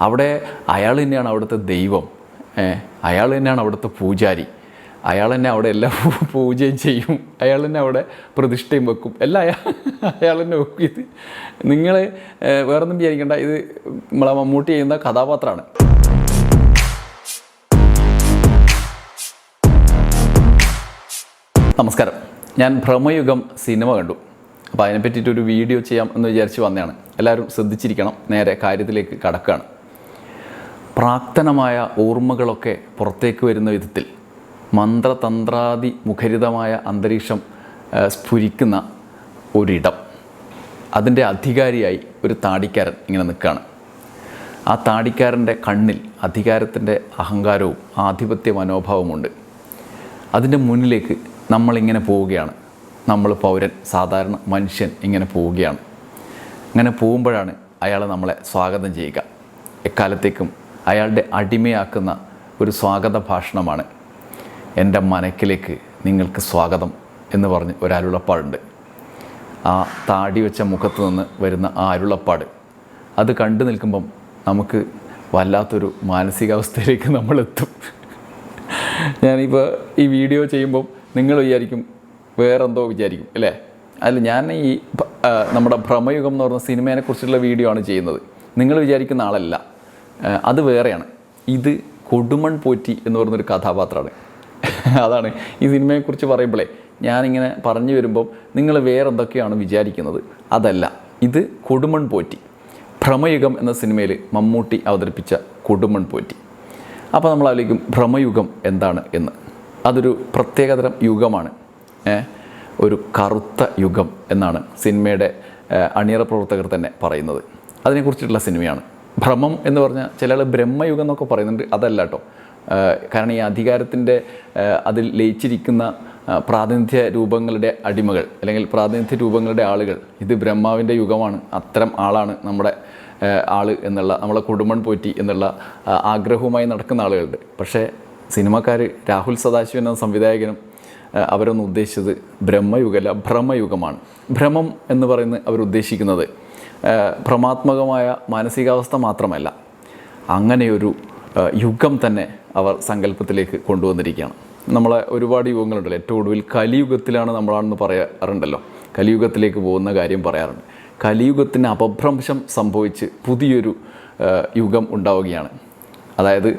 അവിടെ അയാൾ തന്നെയാണ് അവിടുത്തെ ദൈവം. അയാൾ തന്നെയാണ് അവിടുത്തെ പൂജാരി. അയാൾ തന്നെ അവിടെ എല്ലാ പൂജയും ചെയ്യും. അയാൾ തന്നെ അവിടെ പ്രതിഷ്ഠയും വെക്കും. എല്ലാം അയാൾ അയാൾ തന്നെ വെക്കും. ഇത് നിങ്ങൾ വേറൊന്നും വിചാരിക്കേണ്ട. ഇത് നമ്മളെ മമ്മൂട്ടി ചെയ്യുന്ന കഥാപാത്രമാണ്. നമസ്കാരം. ഞാൻ ഭ്രമയുഗം സിനിമ കണ്ടു. അപ്പോൾ അതിനെ പറ്റിയിട്ടൊരു വീഡിയോ ചെയ്യാം എന്ന് വിചാരിച്ച് വന്നതാണ്. എല്ലാവരും ശ്രദ്ധിച്ചിരിക്കണം. നേരെ കാര്യത്തിലേക്ക് കടക്കുകയാണ്. പ്രാക്തനമായ ഓർമ്മകളൊക്കെ പുറത്തേക്ക് വരുന്ന വിധത്തിൽ മന്ത്രതന്ത്രാദി മുഖരിതമായ അന്തരീക്ഷം സ്ഫുരിക്കുന്ന ഒരിടം. അതിന്റെ അധികാരിയായി ഒരു താടിക്കാരൻ ഇങ്ങനെ നിൽക്കുകയാണ് ആ താടിക്കാരന്റെ കണ്ണിൽ അധികാരത്തിന്റെ അഹങ്കാരവും ആധിപത്യ മനോഭാവമുണ്ട് അതിന്റെ മുന്നിലേക്ക് നമ്മളിങ്ങനെ പോവുകയാണ്. നമ്മൾ പൗരൻ സാധാരണ മനുഷ്യൻ ഇങ്ങനെ പോവുകയാണ്. അങ്ങനെ പോകുമ്പോഴാണ് അയാൾ നമ്മളെ സ്വാഗതം ചെയ്യുക. എക്കാലത്തേക്കും അയാളുടെ അടിമയാക്കുന്ന ഒരു സ്വാഗത ഭാഷണമാണ്. എന്റെ മനക്കിലേക്ക് നിങ്ങൾക്ക് സ്വാഗതം എന്ന് പറഞ്ഞ് ഒരു അരുളപ്പാടുണ്ട്. ആ താടി വെച്ച മുഖത്ത് നിന്ന് വരുന്ന ആ അരുളപ്പാട് അത് കണ്ടു നിൽക്കുമ്പം നമുക്ക് വല്ലാത്തൊരു മാനസികാവസ്ഥയിലേക്ക് നമ്മളെത്തും. ഞാനിപ്പോൾ ഈ വീഡിയോ ചെയ്യുമ്പം നിങ്ങൾ വിചാരിക്കും വേറെന്തോ വിചാരിക്കും അല്ലേ? അല്ല ഞാൻ ഈ നമ്മുടെ ഭ്രമയുഗം എന്ന് പറഞ്ഞ സിനിമയെ കുറിച്ചുള്ള വീഡിയോ ആണ് ചെയ്യുന്നത്. നിങ്ങൾ വിചാരിക്കുന്ന ആളല്ല. അത് വേറെയാണ്. ഇത് കൊടുമൺ പോറ്റി എന്ന് പറയുന്നൊരു കഥാപാത്രമാണ്. അതാണ് ഈ സിനിമയെക്കുറിച്ച് പറയുമ്പോഴേ ഞാനിങ്ങനെ പറഞ്ഞു വരുമ്പം നിങ്ങൾ വേറെ എന്തൊക്കെയാണ് വിചാരിക്കുന്നത്? അതല്ല ഇത് കൊടുമൺ പോറ്റി. ഭ്രമയുഗം എന്ന സിനിമയിൽ മമ്മൂട്ടി അവതരിപ്പിച്ച കൊടുമൺ പോറ്റി. അപ്പോൾ നമ്മൾ ആലോചിക്കും ഭ്രമയുഗം എന്താണ് എന്ന്? അതൊരു പ്രത്യേകതരം യുഗമാണ്. ഒരു കറുത്ത യുഗം എന്നാണ് സിനിമയുടെ അണിയറ പ്രവർത്തകർ തന്നെ പറയുന്നത്. അതിനെക്കുറിച്ചിട്ടുള്ള സിനിമയാണ്. ഭ്രമം എന്ന് പറഞ്ഞാൽ ചില ആൾ ബ്രഹ്മയുഗം എന്നൊക്കെ പറയുന്നുണ്ട്. അതല്ല കേട്ടോ കാരണം ഈ അധികാരത്തിന്റെ അതിൽ ലയിച്ചിരിക്കുന്ന പ്രാതിനിധ്യ രൂപങ്ങളുടെ അടിമകൾ അല്ലെങ്കിൽ പ്രാതിനിധ്യ രൂപങ്ങളുടെ ആളുകൾ ഇത് ബ്രഹ്മാവിന്റെ യുഗമാണ്. അത്തരം ആളാണ് നമ്മുടെ ആൾ എന്നുള്ള നമ്മളെ കുടുംബൻ പോറ്റി എന്നുള്ള ആഗ്രഹവുമായി നടക്കുന്ന ആളുകളുണ്ട്. പക്ഷേ സിനിമക്കാർ രാഹുൽ സദാശിവൻ എന്ന സംവിധായകനും അവരൊന്നും ഉദ്ദേശിച്ചത് ബ്രഹ്മയുഗമല്ല ഭ്രമയുഗമാണ്. ഭ്രമം എന്ന് പറയുന്നത് അവരുദ്ദേശിക്കുന്നത് ഭ്രമാത്മകമായ മാനസികാവസ്ഥ മാത്രമല്ല അങ്ങനെയൊരു യുഗം തന്നെ അവർ സങ്കല്പത്തിലേക്ക് കൊണ്ടുവന്നിരിക്കുകയാണ്. നമ്മളെ ഒരുപാട് യുഗങ്ങളുണ്ടല്ലോ. ഏറ്റവും ഒടുവിൽ കലിയുഗത്തിലാണ് നമ്മളാണെന്ന് പറയാറുണ്ടല്ലോ. കലിയുഗത്തിലേക്ക് പോകുന്ന കാര്യം പറയാറുണ്ട്. കലിയുഗത്തിന് അപഭ്രംശം സംഭവിച്ച് പുതിയൊരു യുഗം ഉണ്ടാവുകയാണ്. അതായത്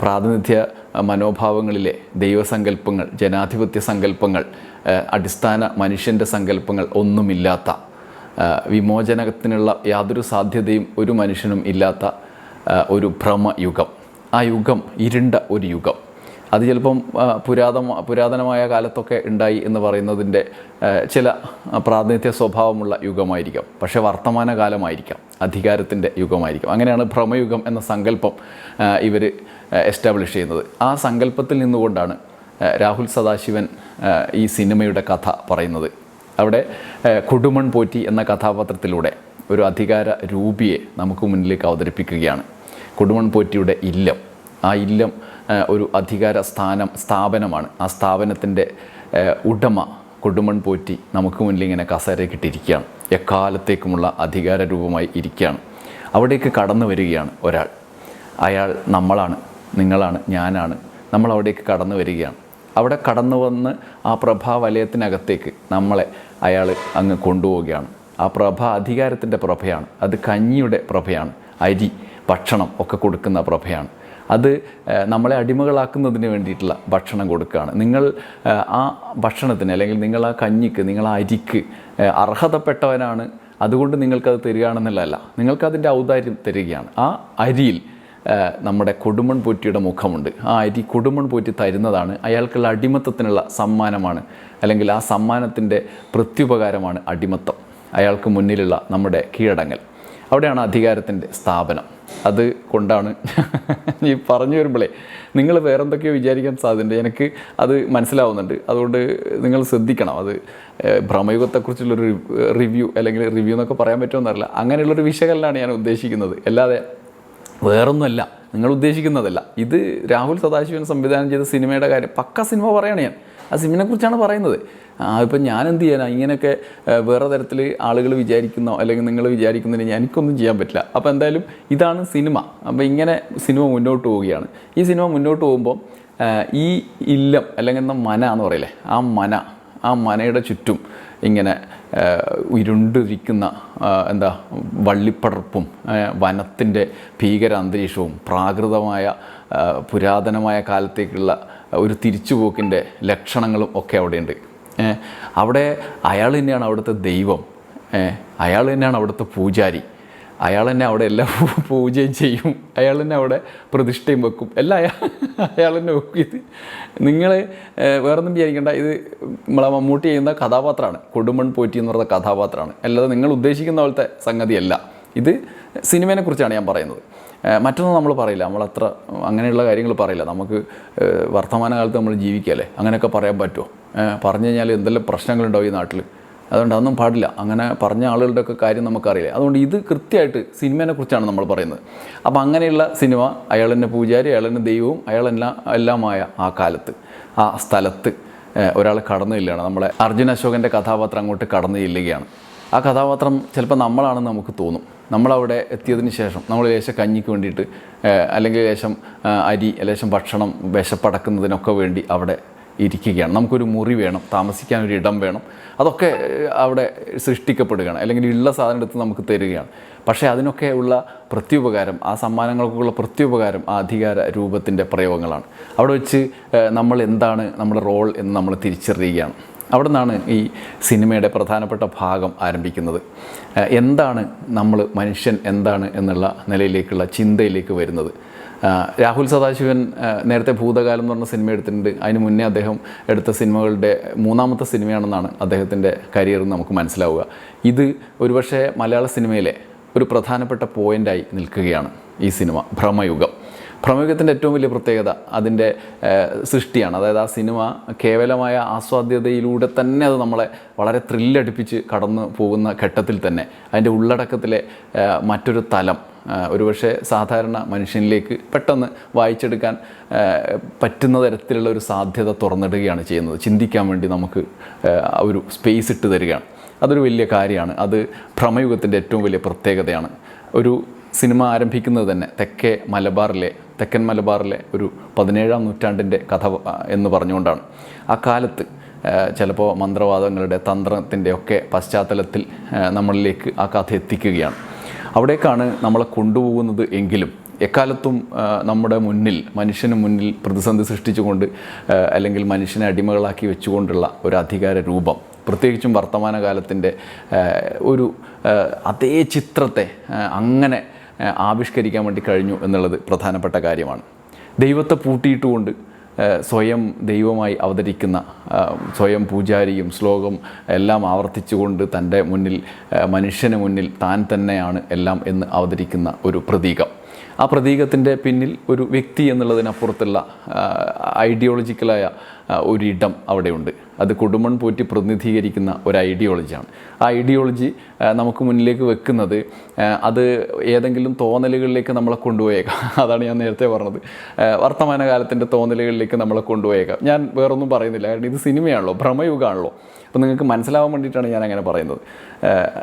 പ്രാതിനിധ്യ മനോഭാവങ്ങളിലെ ദൈവസങ്കല്പങ്ങൾ ജനാധിപത്യ സങ്കല്പങ്ങൾ അടിസ്ഥാന മനുഷ്യന്റെ സങ്കല്പങ്ങൾ ഒന്നുമില്ലാത്ത വിമോചനത്തിനുള്ള യാതൊരു സാധ്യതയും ഒരു മനുഷ്യനും ഇല്ലാത്ത ഒരു ഭ്രമയുഗം. ആ യുഗം ഇരുണ്ട ഒരു യുഗം. അത് ചിലപ്പം പുരാത പുരാതന പുരാതനമായ കാലത്തൊക്കെ ഉണ്ടായി എന്ന് പറയുന്നതിന്റെ ചില പ്രാതിനിധ്യ സ്വഭാവമുള്ള യുഗമായിരിക്കാം. പക്ഷേ വർത്തമാന കാലമായിരിക്കാം അധികാരത്തിന്റെ യുഗമായിരിക്കാം. അങ്ങനെയാണ് ഭ്രമയുഗം എന്ന സങ്കല്പം ഇവർ എസ്റ്റാബ്ലിഷ് ചെയ്യുന്നത്. ആ സങ്കല്പത്തിൽ നിന്നുകൊണ്ടാണ് രാഹുൽ സദാശിവൻ ഈ സിനിമയുടെ കഥ പറയുന്നത്. അവിടെ കൊടുമൺ പോറ്റി എന്ന കഥാപാത്രത്തിലൂടെ ഒരു അധികാര രൂപിയെ നമുക്ക് മുന്നിലേക്ക് അവതരിപ്പിക്കുകയാണ്. കുടുമൺ പോറ്റിയുടെ ഇല്ലം. ആ ഇല്ലം ഒരു അധികാര സ്ഥാനം സ്ഥാപനമാണ്. ആ സ്ഥാപനത്തിന്റെ ഉടമ കൊടുമൺ പോറ്റി നമുക്ക് മുന്നിൽ ഇങ്ങനെ കസേര കിട്ടിയിരിക്കുകയാണ് എക്കാലത്തേക്കുമുള്ള അധികാര രൂപമായി ഇരിക്കുകയാണ്. അവിടേക്ക് കടന്നു വരികയാണ് ഒരാൾ. അയാൾ നമ്മളാണ് നിങ്ങളാണ് ഞാനാണ്. നമ്മൾ അവിടേക്ക് കടന്നു വരികയാണ്. അവിടെ കടന്നു വന്ന് ആ പ്രഭാവലയത്തിനകത്തേക്ക് നമ്മളെ അയാൾ അങ്ങ് കൊണ്ടുപോവുകയാണ്. ആ പ്രഭ അധികാരത്തിന്റെ പ്രഭയാണ്. അത് കഞ്ഞിയുടെ പ്രഭയാണ്. അരി ഭക്ഷണം ഒക്കെ കൊടുക്കുന്ന പ്രഭയാണ്. അത് നമ്മളെ അടിമകളാക്കുന്നതിന് വേണ്ടിയിട്ടുള്ള ഭക്ഷണം കൊടുക്കുകയാണ്. നിങ്ങൾ ആ ഭക്ഷണത്തിന് അല്ലെങ്കിൽ നിങ്ങൾ ആ കഞ്ഞിക്ക് നിങ്ങൾ ആ അരിക്ക് അർഹതപ്പെട്ടവനാണ്. അതുകൊണ്ട് നിങ്ങൾക്കത് തരികയാണെന്നുള്ളതല്ല. നിങ്ങൾക്കതിന്റെ ഔദാര്യം തരികയാണ്. ആ അരിയിൽ നമ്മുടെ കൊടുമൺ പോറ്റിയുടെ മുഖമുണ്ട്. ആ അരി കൊടുമൺ പോറ്റി തരുന്നതാണ് അയാൾക്കുള്ള അടിമത്തത്തിനുള്ള സമ്മാനമാണ്. അല്ലെങ്കിൽ ആ സമ്മാനത്തിന്റെ പ്രത്യുപകാരമാണ് അടിമത്തം. അയാൾക്ക് മുന്നിലുള്ള നമ്മുടെ കീഴടങ്ങൽ. അവിടെയാണ് അധികാരത്തിന്റെ സ്ഥാപനം. അത് കൊണ്ടാണ് ഈ പറഞ്ഞു വരുമ്പോഴേ നിങ്ങൾ വേറെന്തൊക്കെയോ വിചാരിക്കാൻ സാധ്യതയുണ്ട്. എനിക്ക് അത് മനസ്സിലാവുന്നുണ്ട്. അതുകൊണ്ട് നിങ്ങൾ ശ്രദ്ധിക്കണം. അത് ഭ്രമയുഗത്തെക്കുറിച്ചുള്ളൊരു റിവ്യൂ അല്ലെങ്കിൽ റിവ്യൂ എന്നൊക്കെ പറയാൻ പറ്റുമെന്നറിയില്ല അങ്ങനെയുള്ളൊരു വിശകലനമാണ് ഞാൻ ഉദ്ദേശിക്കുന്നത്. അല്ലാതെ വേറൊന്നുമല്ല. നിങ്ങൾ ഉദ്ദേശിക്കുന്നതല്ല. ഇത് രാഹുൽ സദാശിവൻ സംവിധാനം ചെയ്ത സിനിമയുടെ കാര്യം. പക്ക സിനിമ പറയാണ് ഞാൻ. ആ സിനിമയെക്കുറിച്ചാണ് പറയുന്നത്. ഇപ്പം ഞാൻ എന്ത് ചെയ്യാനാ? ഇങ്ങനെയൊക്കെ വേറെ തരത്തിൽ ആളുകൾ വിചാരിക്കുന്നോ അല്ലെങ്കിൽ നിങ്ങൾ വിചാരിക്കുന്നതിന് എനിക്കൊന്നും ചെയ്യാൻ പറ്റില്ല. അപ്പോൾ എന്തായാലും ഇതാണ് സിനിമ. അപ്പോൾ ഇങ്ങനെ സിനിമ മുന്നോട്ട് പോവുകയാണ്. ഈ സിനിമ മുന്നോട്ട് പോകുമ്പോൾ ആ, ഈ ഇല്ലം അല്ലെങ്കിൽ മന എന്ന് പറയില്ലേ? ആ മന ആ മനയുടെ ചുറ്റും ഇങ്ങനെ ഇരുണ്ടിരിക്കുന്ന എന്താ വള്ളിപ്പടർപ്പും വനത്തിന്റെ ഭീകര അന്തരീക്ഷവും പ്രാകൃതമായ പുരാതനമായ കാലത്തേക്കുള്ള ഒരു തിരിച്ചുപോക്കിന്റെ ലക്ഷണങ്ങളും ഒക്കെ അവിടെയുണ്ട്. അവിടെ അയാൾ തന്നെയാണ് അവിടുത്തെ ദൈവം. അയാൾ തന്നെയാണ് അവിടുത്തെ പൂജാരി. അയാൾ തന്നെ അവിടെ എല്ലാ പൂജയും ചെയ്യും. അയാൾ തന്നെ അവിടെ പ്രതിഷ്ഠയും വെക്കും. എല്ലാം അയാൾ അയാൾ തന്നെ വെക്കും. ഇത് നിങ്ങൾ വേറൊന്നും വിചാരിക്കേണ്ട. ഇത് നമ്മളെ മമ്മൂട്ടി ചെയ്യുന്ന കഥാപാത്രമാണ്. കൊടുമൺ പോറ്റി എന്ന് പറയുന്ന കഥാപാത്രമാണ്. അല്ലാതെ നിങ്ങൾ ഉദ്ദേശിക്കുന്ന പോലത്തെ സംഗതിയല്ല. ഇത് സിനിമയെ കുറിച്ചാണ് ഞാൻ പറയുന്നത്. മറ്റൊന്നും നമ്മൾ പറയില്ല. നമ്മളത്ര അങ്ങനെയുള്ള കാര്യങ്ങൾ പറയില്ല. നമുക്ക് വർത്തമാനകാലത്ത് നമ്മൾ ജീവിക്കല്ലേ അങ്ങനെയൊക്കെ പറയാൻ പറ്റുമോ? പറഞ്ഞു കഴിഞ്ഞാൽ എന്തെല്ലാം പ്രശ്നങ്ങളുണ്ടാവും ഈ നാട്ടിൽ അതുകൊണ്ട് അതൊന്നും പാടില്ല. അങ്ങനെ പറഞ്ഞ ആളുകളുടെയൊക്കെ കാര്യം നമുക്കറിയില്ല. അതുകൊണ്ട് ഇത് കൃത്യമായിട്ട് സിനിമേനെ കുറിച്ചാണ് നമ്മൾ പറയുന്നത്. അപ്പോൾ അങ്ങനെയുള്ള സിനിമ അയാൾ തന്നെ പൂജാരി അയാൾ തന്നെ ദൈവവും അയാൾ എല്ലാം എല്ലാമായ ആ കാലത്ത് ആ സ്ഥലത്ത് ഒരാൾ കടന്നു ചെല്ലുകയാണ്. നമ്മളെ അർജുൻ അശോകന്റെ കഥാപാത്രം അങ്ങോട്ട് കടന്നു ചെല്ലുകയാണ്. ആ കഥാപാത്രം ചിലപ്പോൾ നമ്മളാണെന്ന് നമുക്ക് തോന്നും. നമ്മളവിടെ എത്തിയതിന് ശേഷം നമ്മൾ ലേശം കഞ്ഞിക്ക് വേണ്ടിയിട്ട് അല്ലെങ്കിൽ ലേശം അരി ലേശം ഭക്ഷണം വിശപ്പടക്കുന്നതിനൊക്കെ വേണ്ടി അവിടെ ഇരിക്കുകയാണ്. നമുക്കൊരു മുറി വേണം താമസിക്കാൻ ഒരു ഇടം വേണം. അതൊക്കെ അവിടെ സൃഷ്ടിക്കപ്പെടുകയാണ്. അല്ലെങ്കിൽ ഉള്ള സാധനം എടുത്ത് നമുക്ക് തരികയാണ്. പക്ഷേ അതിനൊക്കെ ഉള്ള പ്രത്യുപകാരം ആ സമ്മാനങ്ങൾക്കുള്ള പ്രത്യുപകാരം ആ അധികാര രൂപത്തിന്റെ പ്രയോഗങ്ങളാണ്. അവിടെ വെച്ച് നമ്മൾ എന്താണ് നമ്മുടെ റോൾ എന്ന് നമ്മൾ തിരിച്ചറിയുകയാണ്. അവിടെ നിന്നാണ് ഈ സിനിമയുടെ പ്രധാനപ്പെട്ട ഭാഗം ആരംഭിക്കുന്നത്. എന്താണ് നമ്മൾ മനുഷ്യൻ എന്താണ് എന്നുള്ള നിലയിലേക്കുള്ള ചിന്തയിലേക്ക് വരുന്നത്. രാഹുൽ സദാശിവൻ നേരത്തെ ഭൂതകാലം എന്ന് പറഞ്ഞ സിനിമ എടുത്തിട്ടുണ്ട്. അതിന് മുന്നേ അദ്ദേഹം എടുത്ത സിനിമകളുടെ മൂന്നാമത്തെ സിനിമയാണെന്നാണ് അദ്ദേഹത്തിന്റെ കരിയർ നമുക്ക് മനസ്സിലാവുക. ഇത് ഒരുപക്ഷെ മലയാള സിനിമയിലെ ഒരു പ്രധാനപ്പെട്ട പോയിന്റായി നിൽക്കുകയാണ് ഈ സിനിമ ഭ്രമയുഗം. ഭ്രമയുഗത്തിന്റെ ഏറ്റവും വലിയ പ്രത്യേകത അതിന്റെ സൃഷ്ടിയാണ്. അതായത് ആ സിനിമ കേവലമായ ആസ്വാദ്യതയിലൂടെ തന്നെ അത് നമ്മളെ വളരെ ത്രില്ലടിപ്പിച്ച് കടന്നു പോകുന്ന ഘട്ടത്തിൽ തന്നെ അതിന്റെ ഉള്ളടക്കത്തിലെ മറ്റൊരു തലം ഒരുപക്ഷെ സാധാരണ മനുഷ്യനിലേക്ക് പെട്ടെന്ന് വായിച്ചെടുക്കാൻ പറ്റുന്ന തരത്തിലുള്ള ഒരു സാധ്യത തുറന്നിടുകയാണ് ചെയ്യുന്നത്. ചിന്തിക്കാൻ വേണ്ടി നമുക്ക് ഒരു സ്പേസ് ഇട്ട് തരികയാണ്. അതൊരു വലിയ കാര്യമാണ്. അത് ഭ്രമയുഗത്തിന്റെ ഏറ്റവും വലിയ പ്രത്യേകതയാണ്. ഒരു സിനിമ ആരംഭിക്കുന്നത് തന്നെ തെക്കേ മലബാറിലെ തെക്കൻ മലബാറിലെ ഒരു പതിനേഴാം നൂറ്റാണ്ടിന്റെ കഥ എന്ന് പറഞ്ഞുകൊണ്ടാണ്. ആ കാലത്ത് ചിലപ്പോൾ മന്ത്രവാദങ്ങളുടെ തന്ത്രത്തിന്റെ ഒക്കെ പശ്ചാത്തലത്തിൽ നമ്മളിലേക്ക് ആ കഥ എത്തിക്കുകയാണ്. അവിടേക്കാണ് നമ്മളെ കൊണ്ടുപോകുന്നത് എങ്കിലും. എക്കാലത്തും നമ്മുടെ മുന്നിൽ മനുഷ്യന് മുന്നിൽ പ്രതിസന്ധി സൃഷ്ടിച്ചുകൊണ്ട് അല്ലെങ്കിൽ മനുഷ്യനെ അടിമകളാക്കി വെച്ചുകൊണ്ടുള്ള ഒരു അധികാര രൂപം പ്രത്യേകിച്ചും വർത്തമാനകാലത്തിന്റെ ഒരു അതേ ചിത്രത്തെ അങ്ങനെ ആവിഷ്കരിക്കാൻ വേണ്ടി കഴിഞ്ഞു എന്നുള്ളത് പ്രധാനപ്പെട്ട കാര്യമാണ്. ദൈവത്തെ പൂട്ടിയിട്ടുകൊണ്ട് സ്വയം ദൈവമായി അവതരിക്കുന്ന സ്വയം പൂജാരിയും ശ്ലോകം എല്ലാം ആവർത്തിച്ചുകൊണ്ട് തന്റെ മുന്നിൽ മനുഷ്യന് മുന്നിൽ താൻ തന്നെയാണ് എല്ലാം എന്ന് അവതരിക്കുന്ന ഒരു പ്രതീകം. ആ പ്രതീകത്തിന്റെ പിന്നിൽ ഒരു വ്യക്തി എന്നുള്ളതിനപ്പുറത്തുള്ള ഐഡിയോളജിക്കലായ ഒരിടം അവിടെയുണ്ട്. അത് കുടുംബം പോറ്റി പ്രതിനിധീകരിക്കുന്ന ഒരു ഐഡിയോളജിയാണ്. ആ ഐഡിയോളജി നമുക്ക് മുന്നിലേക്ക് വെക്കുന്നത് അത് ഏതെങ്കിലും തോന്നലുകളിലേക്ക് നമ്മളെ കൊണ്ടുപോയേക്കാം. അതാണ് ഞാൻ നേരത്തെ പറഞ്ഞത്. വർത്തമാനകാലത്തിന്റെ തോന്നലുകളിലേക്ക് നമ്മളെ കൊണ്ടുപോയേക്കാം. ഞാൻ വേറൊന്നും പറയുന്നില്ല. കാരണം ഇത് സിനിമയാണല്ലോ ഭ്രമയുഗമാണല്ലോ. അപ്പോൾ നിങ്ങൾക്ക് മനസ്സിലാവാൻ വേണ്ടിയിട്ടാണ് ഞാൻ അങ്ങനെ പറയുന്നത്.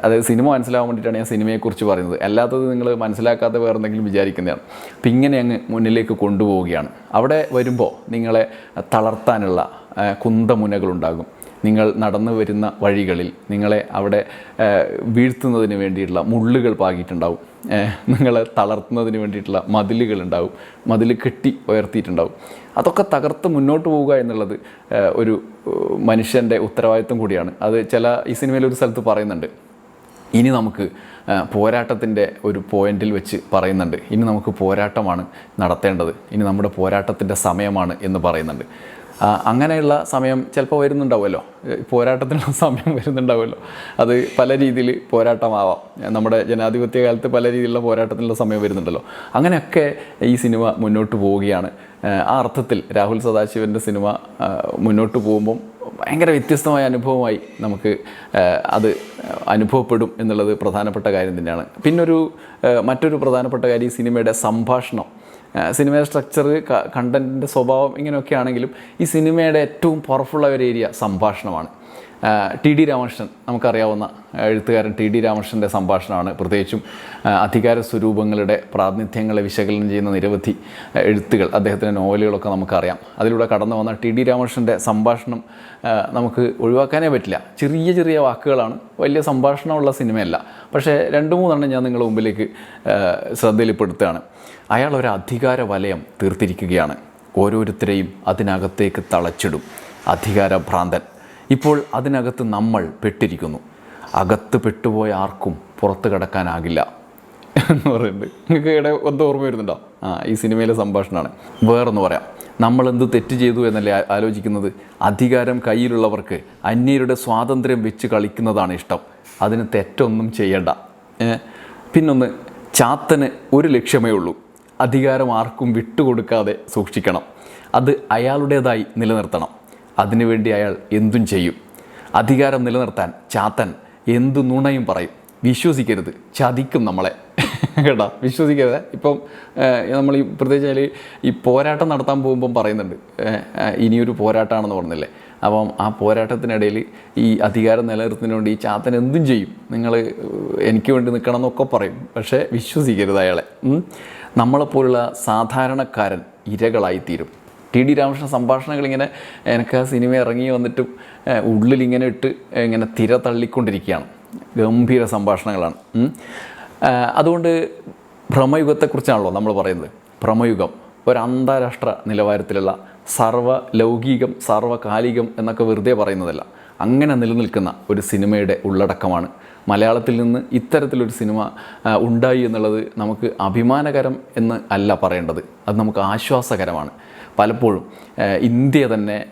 അതായത് സിനിമ മനസ്സിലാവാൻ വേണ്ടിയിട്ടാണ് ഞാൻ സിനിമയെക്കുറിച്ച് പറയുന്നത്. അല്ലാത്തത് നിങ്ങൾ മനസ്സിലാക്കാതെ വേറെ എന്തെങ്കിലും വിചാരിക്കുന്നതാണ്. അപ്പം ഇങ്ങനെ അങ്ങ് മുന്നിലേക്ക് കൊണ്ടുപോവുകയാണ്. അവിടെ വരുമ്പോൾ നിങ്ങളെ തളർത്താനുള്ള ആ, കുന്തമുനകളുണ്ടാകും. നിങ്ങൾ നടന്നു വരുന്ന വഴികളിൽ നിങ്ങളെ അവിടെ വീഴ്ത്തുന്നതിന് വേണ്ടിയിട്ടുള്ള മുള്ളുകൾ പാകിയിട്ടുണ്ടാവും. നിങ്ങളെ തളർത്തുന്നതിന് വേണ്ടിയിട്ടുള്ള മതിലുകൾ ഉണ്ടാവും മതിൽ കെട്ടി ഉയർത്തിയിട്ടുണ്ടാവും. അതൊക്കെ തകർത്ത് മുന്നോട്ട് പോവുക എന്നുള്ളത് ഒരു മനുഷ്യന്റെ ഉത്തരവാദിത്വം കൂടിയാണ്. അത് ചില ഈ സിനിമയിൽ ഒരു സ്ഥലത്ത് പറയുന്നുണ്ട്. ഇനി നമുക്ക് പോരാട്ടത്തിന്റെ ഒരു പോയിന്റിൽ വെച്ച് പറയുന്നുണ്ട്. ഇനി നമുക്ക് പോരാട്ടമാണ് നടത്തേണ്ടത്. ഇനി നമ്മുടെ പോരാട്ടത്തിന്റെ സമയമാണ് എന്ന് പറയുന്നുണ്ട്. അങ്ങനെയുള്ള സമയം ചിലപ്പോൾ വരുന്നുണ്ടാവുമല്ലോ. പോരാട്ടത്തിനുള്ള സമയം വരുന്നുണ്ടാവുമല്ലോ. അത് പല രീതിയിൽ പോരാട്ടമാവാം. നമ്മുടെ ജനാധിപത്യ കാലത്ത് പല രീതിയിലുള്ള പോരാട്ടത്തിനുള്ള സമയം വരുന്നുണ്ടല്ലോ. അങ്ങനെയൊക്കെ ഈ സിനിമ മുന്നോട്ട് പോവുകയാണ്. ആ അർത്ഥത്തിൽ രാഹുൽ സദാശിവന്റെ സിനിമ മുന്നോട്ട് പോകുമ്പം ഭയങ്കര വ്യത്യസ്തമായ അനുഭവമായി നമുക്ക് അത് അനുഭവപ്പെടും എന്നുള്ളത് പ്രധാനപ്പെട്ട കാര്യം തന്നെയാണ്. പിന്നൊരു മറ്റൊരു പ്രധാനപ്പെട്ട കാര്യം ഈ സിനിമയുടെ സംഭാഷണം. സിനിമയുടെ സ്ട്രക്ചർ കണ്ടന്റിന്റെ സ്വഭാവം ഇങ്ങനെയൊക്കെ ആണെങ്കിലും ഈ സിനിമയുടെ ഏറ്റവും പവർഫുള്ളായ ഒരു ഏരിയ സംഭാഷണമാണ്. ടി ഡി രാമകൃഷ്ണൻ നമുക്കറിയാവുന്ന എഴുത്തുകാരൻ ടി ഡി രാമകൃഷ്ണന്റെ സംഭാഷണമാണ്. പ്രത്യേകിച്ചും അധികാര സ്വരൂപങ്ങളുടെ പ്രാതിനിധ്യങ്ങളെ വിശകലനം ചെയ്യുന്ന നിരവധി എഴുത്തുകൾ അദ്ദേഹത്തിന്റെ നോവലുകളൊക്കെ നമുക്കറിയാം. അതിലൂടെ കടന്നു വന്ന ടി ഡി രാമകൃഷ്ണന്റെ സംഭാഷണം നമുക്ക് ഒഴിവാക്കാനേ പറ്റില്ല. ചെറിയ ചെറിയ വാക്കുകളാണ് വലിയ സംഭാഷണമുള്ള സിനിമയല്ല പക്ഷേ രണ്ട് മൂന്നെണ്ണം ഞാൻ നിങ്ങളുടെ മുമ്പിലേക്ക് ശ്രദ്ധയിൽപ്പെടുത്തുകയാണ്. അയാൾ ഒരു അധികാര വലയം തീർത്തിരിക്കുകയാണ്. ഓരോരുത്തരെയും അതിനകത്തേക്ക് തളച്ചിടും. അധികാര ഭ്രാന്തൻ ഇപ്പോൾ അതിനകത്ത് നമ്മൾ പെട്ടിരിക്കുന്നു. അകത്ത് പെട്ടുപോയ ആർക്കും പുറത്ത് കടക്കാനാകില്ല എന്ന് പറയുന്നുണ്ട്. നിങ്ങൾക്ക് ഇവിടെ ഒന്ന് ഓർമ്മ വരുന്നുണ്ടോ? ആ ഈ സിനിമയിലെ സംഭാഷണമാണ്. വേറൊന്ന് പറയാം. നമ്മൾ എന്ത് തെറ്റ് ചെയ്തു എന്നല്ലേ ആലോചിക്കുന്നത്? അധികാരം കയ്യിലുള്ളവർക്ക് അന്യരുടെ സ്വാതന്ത്ര്യം വെച്ച് കളിക്കുന്നതാണ് ഇഷ്ടം. അതിന് തെറ്റൊന്നും ചെയ്യണ്ട? പിന്നൊന്ന് ചാത്തന് ഒരു ലക്ഷ്യമേ ഉള്ളൂ. അധികാരം ആർക്കും വിട്ടുകൊടുക്കാതെ സൂക്ഷിക്കണം. അത് അയാളുടേതായി നിലനിർത്തണം. അതിനുവേണ്ടി അയാൾ എന്തും ചെയ്യും. അധികാരം നിലനിർത്താൻ ചാത്തൻ എന്തു നുണയും പറയും. വിശ്വസിക്കരുത്. ചതിക്കും നമ്മളെ. കേട്ടോ? വിശ്വസിക്കരുത്. ഇപ്പം നമ്മൾ ഈ പ്രത്യേകിച്ച് അതിൽ ഈ പോരാട്ടം നടത്താൻ പോകുമ്പം പറയുന്നുണ്ട്. ഇനിയൊരു പോരാട്ടമാണെന്ന് പറഞ്ഞില്ലേ? അപ്പം ആ പോരാട്ടത്തിനിടയിൽ ഈ അധികാരം നിലനിർത്തുന്നതിന് വേണ്ടി ഈ ചാത്തൻ എന്തും ചെയ്യും. നിങ്ങൾ എനിക്ക് വേണ്ടി നിൽക്കണം എന്നൊക്കെ പറയും. പക്ഷേ വിശ്വസിക്കരുത് അയാളെ. നമ്മളെപ്പോലുള്ള സാധാരണക്കാരൻ ഇരകളായിത്തീരും. ടി ഡി രാമകൃഷ്ണ സംഭാഷണങ്ങൾ ഇങ്ങനെ എനിക്ക് ആ സിനിമ ഇറങ്ങി വന്നിട്ടും ഉള്ളിൽ ഇങ്ങനെ ഇട്ട് ഇങ്ങനെ തിര തള്ളിക്കൊണ്ടിരിക്കുകയാണ് ഗംഭീര സംഭാഷണങ്ങളാണ്. അതുകൊണ്ട് ഭ്രമയുഗത്തെക്കുറിച്ചാണല്ലോ നമ്മൾ പറയുന്നത്. ഭ്രമയുഗം ഒരു അന്താരാഷ്ട്ര നിലവാരത്തിലുള്ള സർവ ലൗകികം സർവകാലികം എന്നൊക്കെ വെറുതെ പറയുന്നതല്ല. അങ്ങനെ നിലനിൽക്കുന്ന ഒരു സിനിമയുടെ ഉള്ളടക്കമാണ് മലയാളത്തിൽ നിന്ന് ഇത്തരത്തിലൊരു സിനിമ ഉണ്ടായി എന്നുള്ളത് നമുക്ക് അഭിമാനകരം എന്ന് അല്ല പറയേണ്ടത്. അത് നമുക്ക് ആശ്വാസകരമാണ്. പലപ്പോഴും ഇന്ത്യ തന്നെ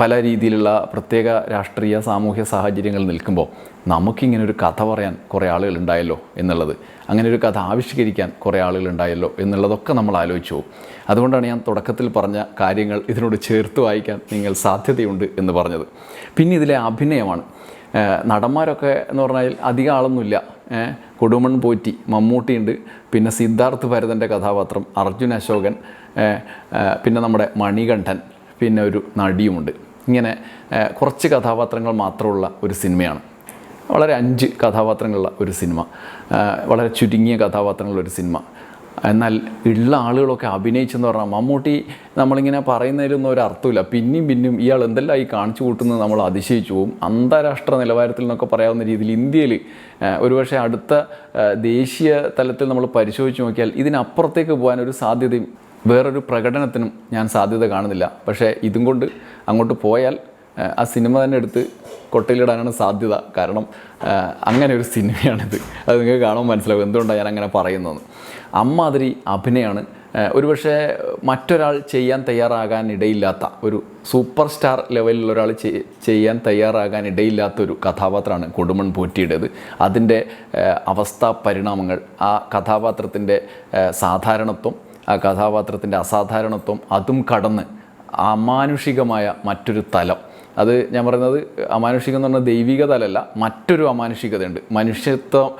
പല രീതിയിലുള്ള പ്രത്യേക രാഷ്ട്രീയ സാമൂഹ്യ സാഹചര്യങ്ങൾ നിൽക്കുമ്പോൾ നമുക്കിങ്ങനെ ഒരു കഥ പറയാൻ കുറേ ആളുകൾ ഉണ്ടായല്ലോ എന്നുള്ളത് അങ്ങനെ ഒരു കഥ ആവിഷ്കരിക്കാൻ കുറേ ആളുകൾ ഉണ്ടായല്ലോ എന്നുള്ളതൊക്കെ നമ്മൾ ആലോചിച്ചു പോകും. അതുകൊണ്ടാണ് ഞാൻ തുടക്കത്തിൽ പറഞ്ഞ കാര്യങ്ങൾ ഇതിനോട് ചേർത്ത് വായിക്കാൻ നിങ്ങൾ സാധ്യതയുണ്ട് എന്ന് പറഞ്ഞത്. പിന്നെ ഇതിലെ അഭിനയമാണ്. നടന്മാരൊക്കെ എന്ന് പറഞ്ഞാൽ അധികം ആളൊന്നുമില്ല. കൊടുമൺ പോറ്റി മമ്മൂട്ടിയുണ്ട്. പിന്നെ സിദ്ധാർത്ഥ് ഭരതന്റെ കഥാപാത്രം അർജുൻ അശോകൻ പിന്നെ നമ്മുടെ മണികണ്ഠൻ പിന്നെ ഒരു നടിയുമുണ്ട്. ഇങ്ങനെ കുറച്ച് കഥാപാത്രങ്ങൾ മാത്രമുള്ള ഒരു സിനിമയാണ്. വളരെ അഞ്ച് കഥാപാത്രങ്ങളുള്ള ഒരു സിനിമ. വളരെ ചുരുങ്ങിയ കഥാപാത്രങ്ങളുള്ള ഒരു സിനിമ. എന്നാൽ ഉള്ള ആളുകളൊക്കെ അഭിനയിച്ചെന്ന് പറഞ്ഞാൽ മമ്മൂട്ടി നമ്മളിങ്ങനെ പറയുന്നതിലൊന്നും ഒരു അർത്ഥമില്ല. പിന്നെയും പിന്നെയും ഇയാൾ എന്തെല്ലാം ഈ കാണിച്ചു കൂട്ടുന്നത് നമ്മൾ അതിശയിച്ചു പോകും. അന്താരാഷ്ട്ര നിലവാരത്തിൽ നിന്നൊക്കെ പറയാവുന്ന രീതിയിൽ ഇന്ത്യയിൽ ഒരുപക്ഷെ അടുത്ത ദേശീയ തലത്തിൽ നമ്മൾ പരിശോധിച്ച് നോക്കിയാൽ ഇതിനപ്പുറത്തേക്ക് ഒരു സാധ്യതയും വേറൊരു പ്രകടനത്തിനും ഞാൻ സാധ്യത കാണുന്നില്ല. പക്ഷേ ഇതും കൊണ്ട് അങ്ങോട്ട് പോയാൽ ആ സിനിമ തന്നെ എടുത്ത് കൊട്ടയിലിടാനാണ് സാധ്യത. കാരണം അങ്ങനെ ഒരു സിനിമയാണിത്. അത് നിങ്ങൾക്ക് കാണുമ്പോൾ മനസ്സിലാവും എന്തുകൊണ്ടാണ് ഞാൻ അങ്ങനെ പറയുന്നത്. അമ്മാതിരി അഭിനയമാണ് ഒരുപക്ഷെ മറ്റൊരാൾ ചെയ്യാൻ തയ്യാറാകാൻ ഇടയില്ലാത്ത ഒരു സൂപ്പർ സ്റ്റാർ ലെവലിൽ ഒരാൾ ചെയ്യാൻ തയ്യാറാകാൻ ഇടയില്ലാത്ത ഒരു കഥാപാത്രമാണ് കൊടുമൺ പോറ്റിയുടേത്. അതിന്റെ അവസ്ഥ പരിണാമങ്ങൾ ആ കഥാപാത്രത്തിന്റെ സാധാരണത്വം ആ കഥാപാത്രത്തിന്റെ അസാധാരണത്വം അതും കടന്ന് അമാനുഷികമായ മറ്റൊരു തലം അത് ഞാൻ പറയുന്നത് അമാനുഷികം എന്ന് പറഞ്ഞാൽ ദൈവികതലല്ല മറ്റൊരു അമാനുഷികതയുണ്ട്. മനുഷ്യത്വ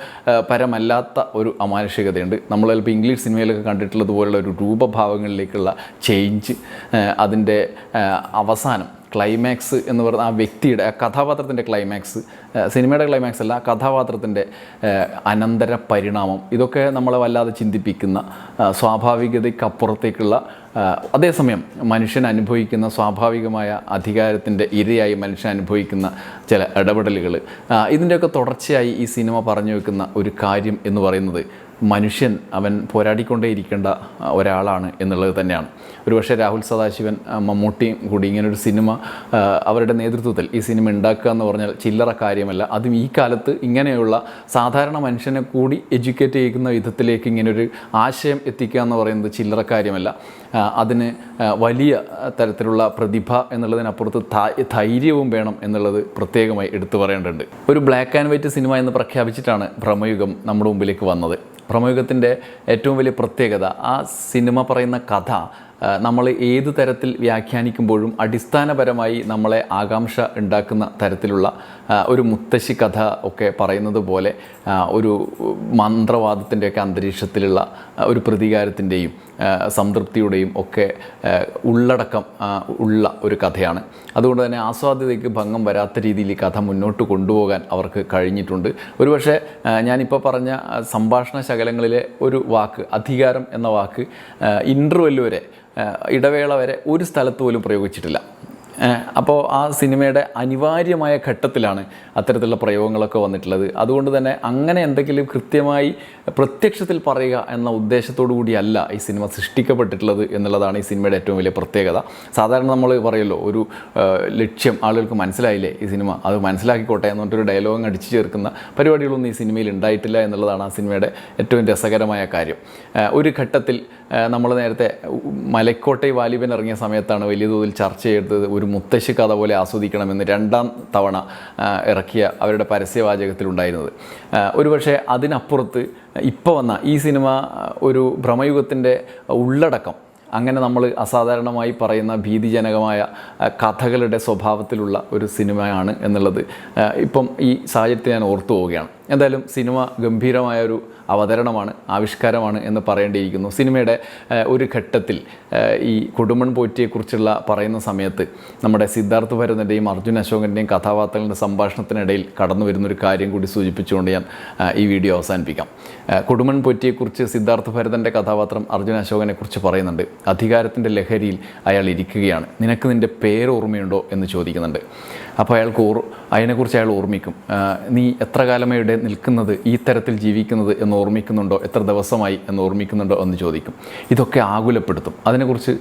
പരമല്ലാത്ത ഒരു അമാനുഷികതയുണ്ട്. നമ്മൾ ചിലപ്പോൾ ഇംഗ്ലീഷ് സിനിമയിലൊക്കെ കണ്ടിട്ടുള്ളത് പോലുള്ള ഒരു രൂപഭാവങ്ങളിലേക്കുള്ള ചേഞ്ച് അതിന്റെ അവസാനം ക്ലൈമാക്സ് എന്ന് പറയുന്ന ആ വ്യക്തിയുടെ ആ കഥാപാത്രത്തിന്റെ ക്ലൈമാക്സ് സിനിമയുടെ ക്ലൈമാക്സ് അല്ല കഥാപാത്രത്തിന്റെ അനന്തര പരിണാമം. ഇതൊക്കെ നമ്മളെ വല്ലാതെ ചിന്തിപ്പിക്കുന്ന സ്വാഭാവികതയ്ക്കപ്പുറത്തേക്കുള്ള അതേസമയം മനുഷ്യൻ അനുഭവിക്കുന്ന സ്വാഭാവികമായ അധികാരത്തിന്റെ ഇരയായി മനുഷ്യൻ അനുഭവിക്കുന്ന ചില ഇടപെടലുകൾ ഇതിന്റെയൊക്കെ തുടർച്ചയായി ഈ സിനിമ പറഞ്ഞു വെക്കുന്ന ഒരു കാര്യം എന്ന് പറയുന്നത് മനുഷ്യൻ അവൻ പോരാടിക്കൊണ്ടേയിരിക്കേണ്ട ഒരാളാണ് എന്നുള്ളത് തന്നെയാണ്. ഒരുപക്ഷെ രാഹുൽ സദാശിവൻ മമ്മൂട്ടിയും കൂടി ഇങ്ങനൊരു സിനിമ അവരുടെ നേതൃത്വത്തിൽ ഈ സിനിമ ഉണ്ടാക്കുക എന്ന് പറഞ്ഞാൽ ചില്ലറ കാര്യമല്ല. അതും ഈ കാലത്ത് ഇങ്ങനെയുള്ള സാധാരണ മനുഷ്യനെ കൂടി എഡ്യൂക്കേറ്റ് ചെയ്യുന്ന വിധത്തിലേക്ക് ഇങ്ങനൊരു ആശയം എത്തിക്കുക എന്ന് പറയുന്നത് ചില്ലറ കാര്യമല്ല. അതിന് വലിയ തരത്തിലുള്ള പ്രതിഭ എന്നുള്ളതിനപ്പുറത്ത് ധൈര്യവും വേണം എന്നുള്ളത് പ്രത്യേകമായി എടുത്തു പറയേണ്ടതുണ്ട്. ഒരു ബ്ലാക്ക് ആൻഡ് വൈറ്റ് സിനിമ എന്ന് പ്രഖ്യാപിച്ചിട്ടാണ് ഭ്രമയുഗം നമ്മുടെ മുമ്പിലേക്ക് വന്നത്. ഭ്രമയുഗത്തിന്റെ ഏറ്റവും വലിയ പ്രത്യേകത ആ സിനിമ പറയുന്ന കഥ നമ്മൾ ഏത് തരത്തിൽ വ്യാഖ്യാനിക്കുമ്പോഴും അടിസ്ഥാനപരമായി നമ്മളെ ആകാംക്ഷ ഉണ്ടാക്കുന്ന തരത്തിലുള്ള ഒരു മുത്തശ്ശി കഥ ഒക്കെ പറയുന്നത് പോലെ ഒരു മന്ത്രവാദത്തിന്റെയൊക്കെ അന്തരീക്ഷത്തിലുള്ള ഒരു പ്രതികാരത്തിന്റെയും സംതൃപ്തിയുടെയും ഒക്കെ ഉള്ളടക്കം ഉള്ള ഒരു കഥയാണ്. അതുകൊണ്ട് തന്നെ ആസ്വാദ്യതയ്ക്ക് ഭംഗം വരാത്ത രീതിയിൽ ഈ കഥ മുന്നോട്ട് കൊണ്ടുപോകാൻ അവർക്ക് കഴിഞ്ഞിട്ടുണ്ട്. ഒരുപക്ഷെ ഞാനിപ്പോൾ പറഞ്ഞ സംഭാഷണ ശകലങ്ങളിലെ ഒരു വാക്ക് അധികാരം എന്ന വാക്ക് ഇന്റർവെൽ വരെ ഇടവേള വരെ ഒരു സ്ഥലത്ത് പോലും പ്രയോഗിച്ചിട്ടില്ല. അപ്പോൾ ആ സിനിമയുടെ അനിവാര്യമായ ഘട്ടത്തിലാണ് അത്തരത്തിലുള്ള പ്രയോഗങ്ങളൊക്കെ വന്നിട്ടുള്ളത്. അതുകൊണ്ട് തന്നെ അങ്ങനെ എന്തെങ്കിലും കൃത്യമായി പ്രത്യക്ഷത്തിൽ പറയുക എന്ന ഉദ്ദേശത്തോടു കൂടിയല്ല ഈ സിനിമ സൃഷ്ടിക്കപ്പെട്ടിട്ടുള്ളത് എന്നുള്ളതാണ് ഈ സിനിമയുടെ ഏറ്റവും വലിയ പ്രത്യേകത. സാധാരണ നമ്മൾ പറയുമല്ലോ ഒരു ലക്ഷ്യം ആളുകൾക്ക് മനസ്സിലായില്ലേ ഈ സിനിമ? അത് മനസ്സിലാക്കിക്കോട്ടെ എന്ന് പറഞ്ഞിട്ടൊരു ഡയലോഗ് അടിച്ചു ചേർക്കുന്ന പരിപാടികളൊന്നും ഈ സിനിമയിൽ ഉണ്ടായിട്ടില്ല എന്നുള്ളതാണ് ആ സിനിമയുടെ ഏറ്റവും രസകരമായ കാര്യം. ഒരു ഘട്ടത്തിൽ നമ്മൾ നേരത്തെ മലക്കോട്ടെ വാലിബൻ ഇറങ്ങിയ സമയത്താണ് വലിയ തോതിൽ ചർച്ച ചെയ്തത് ഒരു മുത്തശ്ശി കഥ പോലെ ആസ്വദിക്കണമെന്ന് രണ്ടാം തവണ ഇറക്കിയ അവരുടെ പരസ്യവാചകത്തിലുണ്ടായിരുന്നത്. ഒരുപക്ഷെ അതിനപ്പുറത്ത് ഇപ്പോൾ വന്ന ഈ സിനിമ ഒരു ഭ്രമയുഗത്തിന്റെ ഉള്ളടക്കം അങ്ങനെ നമ്മൾ അസാധാരണമായി പറയുന്ന ഭീതിജനകമായ കഥകളുടെ സ്വഭാവത്തിലുള്ള ഒരു സിനിമയാണ് എന്നുള്ളത് ഇപ്പം ഈ സാഹചര്യത്തിൽ ഞാൻ ഓർത്തു പോവുകയാണ് എന്തായാലും സിനിമ ഗംഭീരമായ ഒരു അവതരണമാണ് ആവിഷ്കാരമാണ് എന്ന് പറയേണ്ടിയിരിക്കുന്നു. സിനിമയുടെ ഒരു ഘട്ടത്തിൽ ഈ കൊടുമൺ പോറ്റിയെക്കുറിച്ചുള്ള പറയുന്ന സമയത്ത് നമ്മുടെ സിദ്ധാർത്ഥ ഭരതന്റെയും അർജുൻ അശോകന്റെയും കഥാപാത്രങ്ങളുടെ സംഭാഷണത്തിനിടയിൽ കടന്നു വരുന്നൊരു കാര്യം കൂടി സൂചിപ്പിച്ചുകൊണ്ട് ഞാൻ ഈ വീഡിയോ അവസാനിപ്പിക്കാം. കൊടുമൺ പോറ്റിയെക്കുറിച്ച് സിദ്ധാർത്ഥ ഭരതന്റെ കഥാപാത്രം അർജുൻ അശോകനെക്കുറിച്ച് പറയുന്നുണ്ട്. അധികാരത്തിന്റെ ലഹരിയിൽ അയാൾ ഇരിക്കുകയാണ്. നിനക്ക് നിന്റെ പേര് ഓർമ്മയുണ്ടോ എന്ന് ചോദിക്കുന്നുണ്ട്. അപ്പോൾ അയാൾക്ക് ഓർ അതിനെക്കുറിച്ച് അയാൾ ഓർമ്മിക്കും. നീ എത്ര ഇവിടെ നിൽക്കുന്നത് ഈ തരത്തിൽ ജീവിക്കുന്നത് എന്ന് ഓർമ്മിക്കുന്നുണ്ടോ? എത്ര ദിവസമായി എന്ന് ഓർമ്മിക്കുന്നുണ്ടോ എന്ന് ചോദിക്കും. ഇതൊക്കെ ആകുലപ്പെടുത്തും. അതിനെക്കുറിച്ച്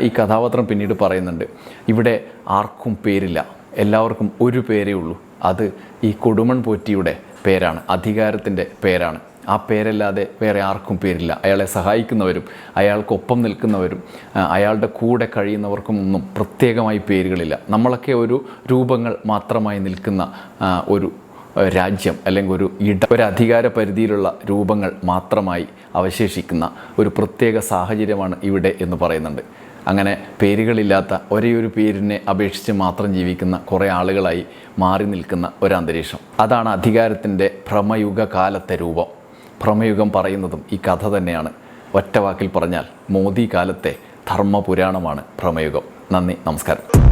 ഈ കഥാപാത്രം പിന്നീട് പറയുന്നുണ്ട്. ഇവിടെ ആർക്കും പേരില്ല. എല്ലാവർക്കും ഒരു പേരേ ഉള്ളൂ. അത് ഈ കൊടുമൺ പോറ്റിയുടെ പേരാണ്. അധികാരത്തിന്റെ പേരാണ്. ആ പേരല്ലാതെ വേറെ ആർക്കും പേരില്ല. അയാളെ സഹായിക്കുന്നവരും അയാൾക്കൊപ്പം നിൽക്കുന്നവരും അയാളുടെ കൂടെ കഴിയുന്നവർക്കും ഒന്നും പ്രത്യേകമായി പേരുകളില്ല. നമ്മളൊക്കെ ഒരു രൂപങ്ങൾ മാത്രമായി നിൽക്കുന്ന ഒരു രാജ്യം അല്ലെങ്കിൽ ഒരു ഇട ഒരു അധികാര പരിധിയിലുള്ള രൂപങ്ങൾ മാത്രമായി അവശേഷിക്കുന്ന ഒരു പ്രത്യേക സാഹചര്യമാണ് ഇവിടെ എന്ന് പറയുന്നുണ്ട്. അങ്ങനെ പേരുകളില്ലാത്ത ഒരേയൊരു ഒരു പേരിനെ അപേക്ഷിച്ച് മാത്രം ജീവിക്കുന്ന കുറേ ആളുകളായി മാറി നിൽക്കുന്ന ഒരു അന്തരീക്ഷം അതാണ് അധികാരത്തിന്റെ ഭ്രമയുഗ കാലത്തെ രൂപം. ഭ്രമയുഗം പറയുന്നതും ഈ കഥ തന്നെയാണ്. ഒറ്റ വാക്കിൽ പറഞ്ഞാൽ മോദി കാലത്തെ ധർമ്മപുരാണമാണ് ഭ്രമയുഗം. നന്ദി നമസ്കാരം.